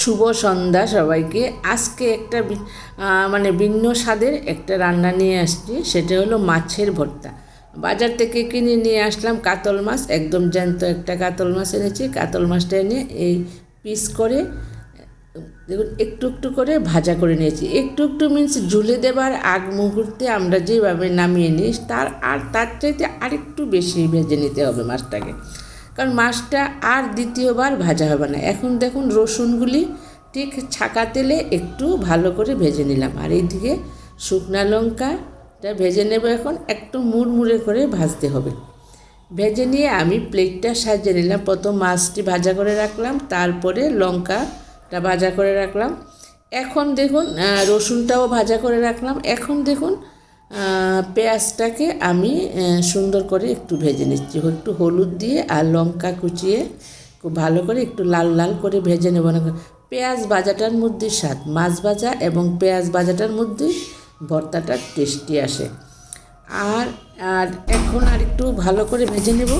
শুভ সন্ধ্যা সবাইকে। আজকে একটা মানে ভিন্ন স্বাদের একটা রান্না নিয়ে আসছি, সেটা হলো মাছের ভর্তা। বাজার থেকে কিনে নিয়ে আসলাম কাতল মাছ, একদম জ্যান্ত একটা কাতল মাছ এনেছি। কাতল মাছটা এনে এই পিস করে, দেখুন, একটু একটু করে ভাজা করে নিয়েছি। একটু একটু মিন্স ঝুলে দেবার আগ মুহূর্তে আমরা যেভাবে নামিয়ে নিই, তার আর, তার চাইতে আরেকটু বেশি ভেজে নিতে হবে মাছটাকে। কারণ মাছটা আর দ্বিতীয়বার ভাজা হবে না। এখন দেখুন রসুনগুলি ঠিক ছাকা তেলে একটু ভালো করে ভেজে নিলাম। আর এইদিকে শুকনা লঙ্কাটা ভেজে নেব এখন, একটু মুড়মুড়ে করে ভাজতে হবে। ভেজে নিয়ে আমি প্লেটটা সাজিয়ে নিলাম। প্রথম মাছটি ভাজা করে রাখলাম, তারপরে লঙ্কাটা ভাজা করে রাখলাম। এখন দেখুন রসুনটাও ভাজা করে রাখলাম। এখন দেখুন পেঁয়াজটাকে আমি সুন্দর করে একটু ভেজে নিচ্ছি। একটু হলুদ দিয়ে আর লঙ্কা কুচিয়ে খুব ভালো করে একটু লাল লাল করে ভেজে নেব। না পেঁয়াজ ভাজাটার মধ্যে স্বাদ, মাছ ভাজা এবং পেঁয়াজ ভাজাটার মধ্যে ভর্তাটা টেস্টি আসে। আর আর এখন আর একটু ভালো করে ভেজে নেব।